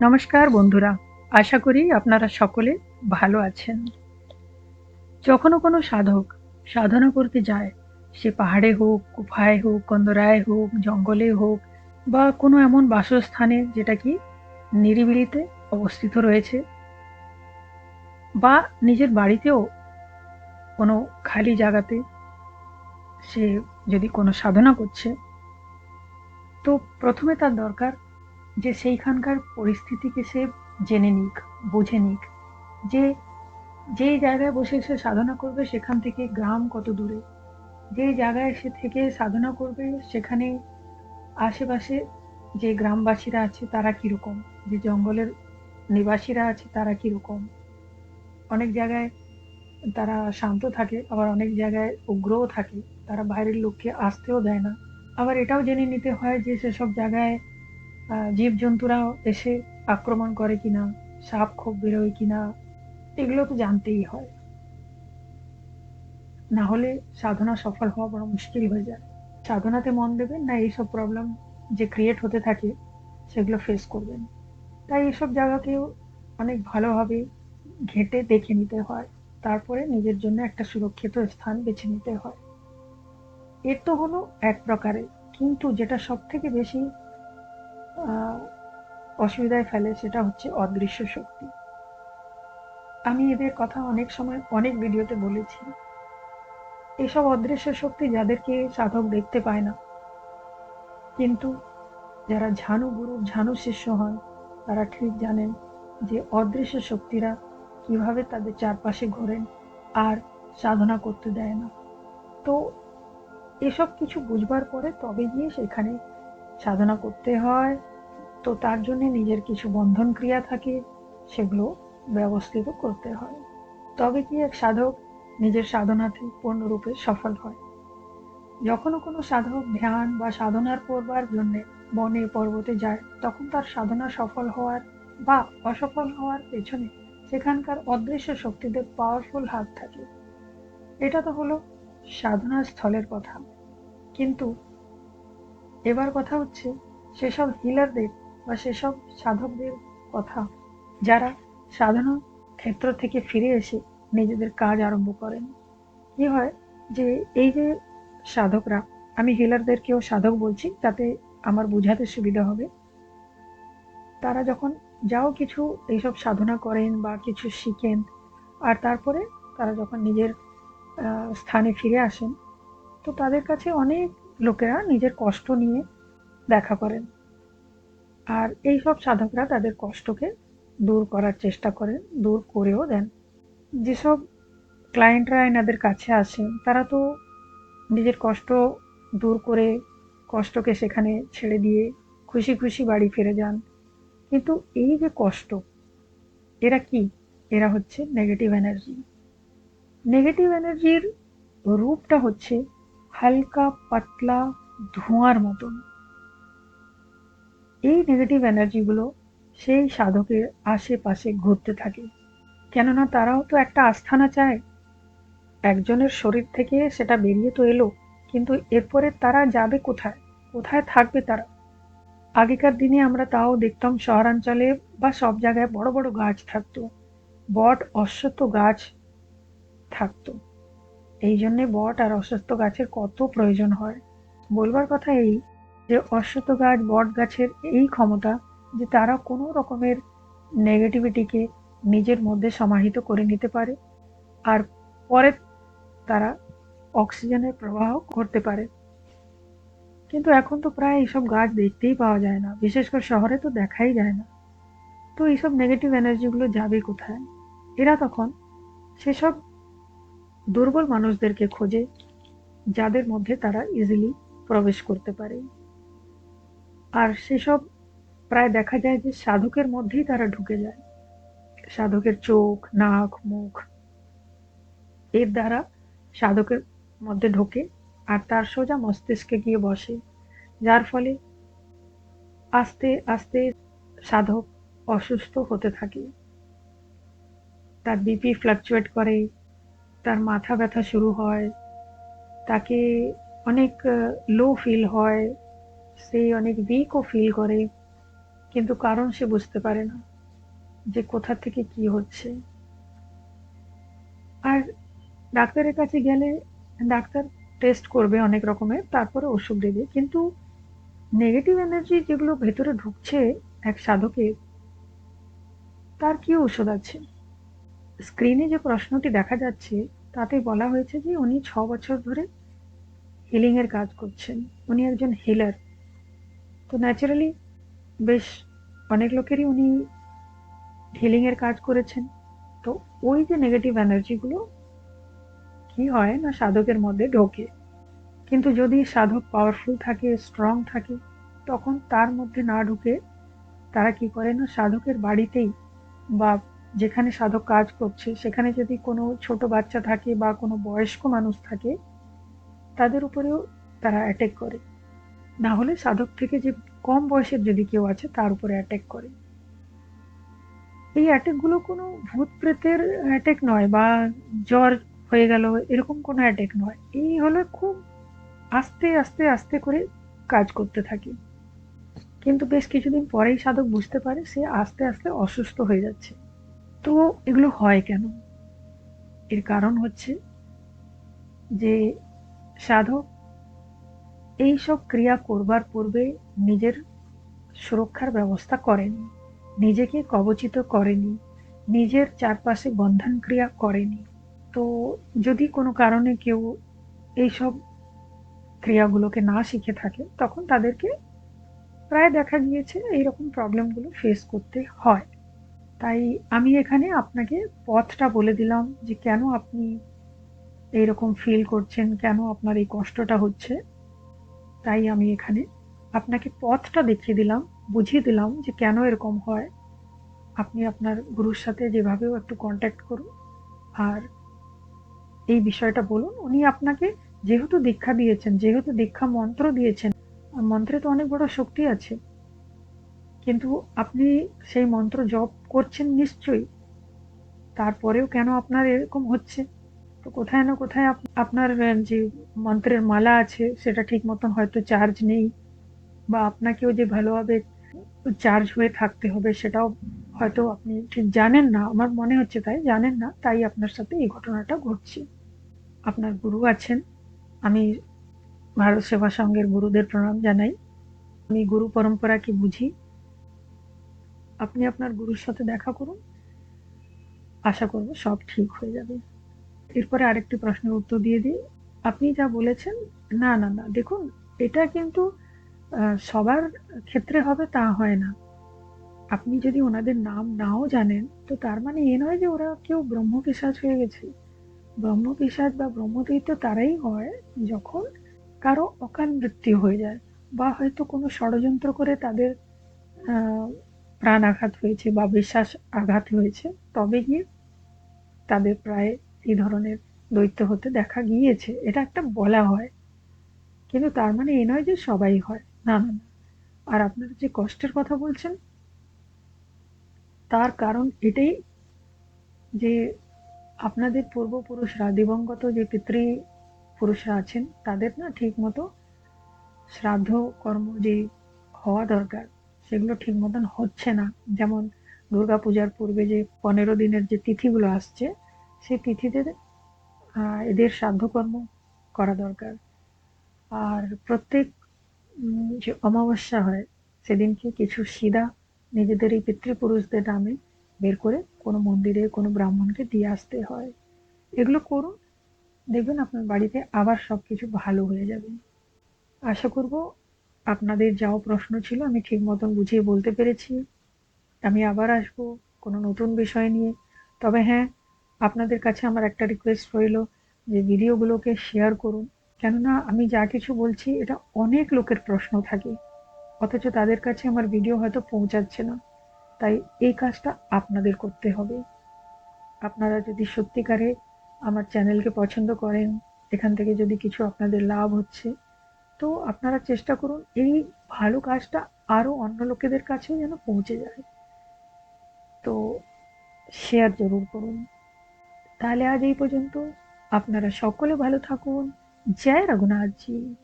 নমস্কার বন্ধুরা, আশা করি আপনারা সকলে ভালো আছেন। যখনও কোনো সাধক সাধনা করতে যায়, সে পাহাড়ে হোক গুফায় হোক কন্দরায় হোক, জঙ্গলে হোক বা কোনো এমন বাসস্থানে যেটা কি নিরিবিলিতে অবস্থিত রয়েছে বা নিজের বাড়িতেও কোনো খালি জায়গাতে সে যদি কোনো সাধনা করছে, তো প্রথমে তার দরকার যে সেইখানকার পরিস্থিতিকে সে জেনে নিক, বুঝে নিক। যে যেই জায়গায় বসে সে সাধনা করবে সেখান থেকে গ্রাম কত দূরে। যেই জায়গায় সে থেকে সাধনা করবে সেখানে আশেপাশে যে গ্রামবাসীরা আছে তারা কীরকম? যে জঙ্গলের নিবাসীরা আছে তারা কীরকম? অনেক জায়গায় তারা শান্ত থাকে, আবার অনেক জায়গায় উগ্রও থাকে। তারা বাইরের লোককে আসতেও দেয় না। আবার এটাও জেনে নিতে হয় যে সেসব জায়গায় আহ, জীবজন্তুরাও এসে আক্রমণ করে কিনা সাপ খুব বেরোয় কিনা এগুলো তো জানতেই হয়। না হলে সাধনা সফল হওয়া বড় মুশকিল হয়ে যায়। সাধনাতে মন দেবেন না এইসব প্রবলেম যে ক্রিয়েট হতে থাকে সেগুলো ফেস করবেন। তাই এইসব জায়গাকেও অনেক ভালোভাবে ঘেটে দেখে নিতে হয়। তারপরে নিজের জন্য একটা সুরক্ষিত স্থান বেছে নিতে হয়। এর তো হলো এক প্রকারে কিন্তু যেটা সব থেকে বেশি অসুবিধায় ফেলে, সেটা হচ্ছে অদৃশ্য শক্তি। আমি এদের কথা অনেক সময়, অনেক ভিডিওতে বলেছি। এসব অদৃশ্য শক্তি যাদেরকে সাধক দেখতে পায় না। কিন্তু যারা ঝানু গুরু, ঝানু শিষ্য হন তারা ঠিক জানেন যে অদৃশ্য শক্তিরা কীভাবে তাদের চারপাশে ঘোরেন আর সাধনা করতে দেয় না। তো এসব কিছু বুঝবার পরে তবে গিয়ে সেখানে সাধনা করতে হয়, তো তার জন্য নিজের কিছু বন্ধন ক্রিয়া থাকে, সেগুলো ব্যবস্থিত করতে হয়। তবে কি এক সাধক নিজের সাধনাতে পূর্ণরূপে সফল হয়? যখনও কোনো সাধক ধ্যান বা সাধনার করবার জন্যে বনে, পর্বতে যায়, তখন তার সাধনা সফল হওয়ার বা অসফল হওয়ার পেছনে সেখানকার অদৃশ্য শক্তিদের পাওয়ারফুল হাত থাকে। এটা তো হলো সাধনার স্থলের কথা। কিন্তু এবার কথা হচ্ছে সেসব হিলারদের বা সেসব সাধকদের কথা, যারা সাধনা ক্ষেত্র থেকে ফিরে এসে নিজেদের কাজ আরম্ভ করেন। কি হয় যে, এই যে সাধকরা, আমি হিলারদেরকেও সাধক বলছি যাতে আমার বোঝাতে সুবিধা হবে। তারা যখন যাও কিছু এইসব সাধনা করেন বা কিছু শিখেন, আর তারপরে তারা যখন নিজের স্থানে ফিরে আসেন, তো তাদের কাছে অনেক লোকেরা নিজের কষ্ট নিয়ে দেখা করেন। আর এই সব সাধকরা তাদের কষ্টকে দূর করার চেষ্টা করেন, দূর করেও দেন। যেসব ক্লায়েন্টরা এনাদের কাছে আসেন, তারা তো নিজের কষ্ট দূর করে কষ্টকে সেখানে ছেড়ে দিয়ে খুশি খুশি বাড়ি ফিরে যান। কিন্তু এই যে কষ্ট, এরা কি? এরা হচ্ছে নেগেটিভ এনার্জি নেগেটিভ এনার্জির রূপটা হচ্ছে হালকা পাতলা ধোঁয়ার মতন। এই নেগেটিভ এনার্জিগুলো সেই সাধকের আশেপাশে ঘুরতে থাকে। কেননা তারাও তো একটা আস্থানা চায়। একজনের শরীর থেকে সেটা বেরিয়ে তো এলো, কিন্তু এরপরে তারা যাবে কোথায়? কোথায় থাকবে তারা? আগেকার দিনে আমরা তাও দেখতাম শহরাঞ্চলে বা সব জায়গায় বড় বড় গাছ থাকতো। বট অশ্বত্থ গাছ থাকতো। এই জন্যে বট আর অশ্বত্থ গাছের কত প্রয়োজন হয়। বলবার কথা এই যে অশ্বত্থ গাছ, বট গাছের এই ক্ষমতা যে তারা কোনো রকমের নেগেটিভিটিকে নিজের মধ্যে সমাহিত করে নিতে পারে আর পরে তারা অক্সিজেনের প্রবাহ করতে পারে। কিন্তু এখন তো প্রায় এইসব গাছ দেখতেই পাওয়া যায় না, বিশেষ করে শহরে তো দেখাই যায় না। তো এইসব নেগেটিভ এনার্জিগুলো যাবে কোথায়? এরা তখন সেসব দুর্বল মানুষদেরকে খোঁজে, যাদের মধ্যে তারা ইজিলি প্রবেশ করতে পারে। আর সেসব প্রায় দেখা যায় যে সাধকের মধ্যেই তারা ঢুকে যায়। সাধকের চোখ, নাক, মুখ, এর দ্বারা সাধকের মধ্যে ঢোকে আর তার সোজা মস্তিষ্কে গিয়ে বসে। যার ফলে আস্তে আস্তে সাধক অসুস্থ হতে থাকে। তার বিপি ফ্লাকচুয়েট করে তার মাথা ব্যথা শুরু হয়, তাকে অনেক লো ফিল হয়, সে অনেক উইকও ফিল করে, কিন্তু কারণ সে বুঝতে পারে না যে কোথা থেকে কি হচ্ছে। আর ডাক্তারের কাছে গেলে ডাক্তার টেস্ট করবে অনেক রকমের, তারপরে ওষুধ দেবে, কিন্তু নেগেটিভ এনার্জি যেগুলো ভেতরে ঢুকছে এক সাধকের, তার কি ওষুধ আছে? স্ক্রিনে যে প্রশ্নটি দেখা যাচ্ছে তাতে বলা হয়েছে যে উনি ছ বছর ধরে হিলিং এর কাজ করছেন। উনি একজন হিলার তো ন্যাচারালি বেশ অনেক লোকেরই উনি হিলিং এর কাজ করেছেন। তো ওই যে নেগেটিভ এনার্জিগুলো কি হয় না সাধকের মধ্যে ঢোকে। কিন্তু যদি সাধক পাওয়ারফুল থাকে স্ট্রং থাকে, তখন তার মধ্যে না ঢুকে তারা কি করে না সাধকের বাড়িতেই বা যেখানে সাধক কাজ করছে, সেখানে যদি কোনো ছোট বাচ্চা থাকে বা কোনো বয়স্ক মানুষ থাকে, তাদের উপরেও তারা অ্যাটেক করে। না হলে সাধক থেকে যে কম বয়সের যদি কেউ আছে, তার উপরে অ্যাটেক করে। এই অ্যাটেকগুলো কোনো ভূত প্রেতের অ্যাটেক নয় বা জ্বর হয়ে গেল, এরকম কোনো অ্যাটেক নয়। এই হলো খুব আস্তে আস্তে আস্তে করে কাজ করতে থাকে। কিন্তু বেশ কিছুদিন পরেই সাধক বুঝতে পারে, সে আস্তে আস্তে অসুস্থ হয়ে যাচ্ছে। তো এগুলো হয় কেন? এর কারণ হচ্ছে যে সাধক এই সব ক্রিয়া করবার পূর্বে নিজের সুরক্ষার ব্যবস্থা করেনি, নিজেকে কবচিত করেনি, নিজের চারপাশে বন্ধন ক্রিয়া করেনি। তো যদি কোনো কারণে কেউ এইসব ক্রিয়াগুলোকে না শিখে থাকে, তখন তাদেরকে প্রায় দেখা গিয়েছে এইরকম প্রবলেমগুলো ফেস করতে হয়। তাই আমি এখানে আপনাকে পথটা বলে দিলাম যে কেন আপনি এইরকম ফিল করছেন, কেন আপনার এই কষ্টটা হচ্ছে। তাই আমি এখানে আপনাকে পথটা দেখিয়ে দিলাম, বুঝিয়ে দিলাম যে কেন এরকম হয়। আপনি আপনার গুরুর সাথে যেভাবেও একটু কন্ট্যাক্ট করুন। আর এই বিষয়টা বলুন, উনি আপনাকে যেহেতু দীক্ষা দিয়েছেন, যেহেতু দীক্ষা মন্ত্র দিয়েছেন, মন্ত্রে তো অনেক বড় শক্তি আছে। কিন্তু আপনি সেই মন্ত্র জপ করছেন নিশ্চয়ই। তারপরেও কেন আপনার এরকম হচ্ছে? তো কোথায় না কোথায় আপনার যে মন্ত্রের মালা আছে, সেটা ঠিক মতন হয়তো চার্জ নেই বা আপনাকেও যে ভালোভাবে চার্জ হয়ে থাকতে হবে, সেটাও হয়তো আপনি ঠিক জানেন না। আমার মনে হচ্ছে তাই, জানেন না, তাই আপনার সাথে এই ঘটনাটা ঘটছে। আপনার গুরু আছেন, আমি ভারত সেবা সংঘের গুরুদের প্রণাম জানাই। আমি গুরু পরম্পরাকে বুঝি আপনি আপনার গুরুর সাথে দেখা করুন। আশা করব সব ঠিক হয়ে যাবে। এরপরে আরেকটি প্রশ্নের উত্তর দিয়ে দিই। আপনি যা বলেছেন, না না না, দেখুন, এটা কিন্তু সবার ক্ষেত্রে হবে, তা হয় না। আপনি যদি ওনাদের নাম নাও জানেন, তো তার মানে এ নয় যে ওরা কেউ ব্রহ্ম পিসাজ হয়ে গেছে। ব্রহ্ম পিসাজ বা ব্রহ্মদৈত্য তারাই হয় যখন কারও অকাল মৃত্যু হয়ে যায়, বা হয়তো কোনো ষড়যন্ত্র করে তাদের প্রাণ আঘাত হয়েছে বা বিশ্বাস আঘাত হয়েছে, তবে গিয়ে তাদের প্রায় এই ধরনের দৈত্য হতে দেখা গিয়েছে। এটা একটা বলা হয়। কিন্তু তার মানে এ নয় যে সবাই হয়। না না না। আর আপনারা যে কষ্টের কথা বলছেন, তার কারণ এটাই যে আপনাদের পূর্বপুরুষরা, দিবঙ্গত যে পিতৃ পুরুষরা আছেন, তাদের না ঠিক মতো শ্রাদ্ধ কর্ম যে হওয়া দরকার সেগুলো ঠিক মতন হচ্ছে না। যেমন দুর্গা পূজার পূর্বে যে পনেরো দিনের যে তিথিগুলো আসছে, সেই তিথিতে এদের শ্রাদ্ধকর্ম করা দরকার। আর প্রত্যেক যে অমাবস্যা হয়, সেদিনকে কিছু সিদা নিজেদের এই পিতৃপুরুষদের নামে বের করে কোনো মন্দিরে, কোনো ব্রাহ্মণকে দিয়ে আসতে হয়। এগুলো করুন, দেখবেন আপনার বাড়িতে আবার সব কিছু ভালো হয়ে যাবে। আশা করব আপনাদের যাও প্রশ্ন ছিল, আমি ঠিক মতন বুঝিয়ে বলতে পেরেছি। আমি আবার আসব কোনো নতুন বিষয় নিয়ে। তবে হ্যাঁ আপনাদের কাছে আমার একটা রিকোয়েস্ট রইল যে ভিডিওগুলোকে শেয়ার করুন। কেননা আমি যা কিছু বলছি, এটা অনেক লোকের প্রশ্ন থাকে। অথচ তাদের কাছে আমার ভিডিও হয়তো পৌঁছাচ্ছে না। তাই এই কাজটা আপনাদের করতে হবে। আপনারা যদি সত্যিকারে আমার চ্যানেলকে পছন্দ করেন, এখান থেকে যদি কিছু আপনাদের লাভ হচ্ছে তো আপনারা চেষ্টা করুন এই ভালো কাজটা আরও অন্য লোকেদের কাছেও যেন পৌঁছে যায়। তো শেয়ার জরুর করুন। তাহলে আজ এই পর্যন্ত। আপনারা সকলে ভালো থাকুন। জয় রঘুনাথজি।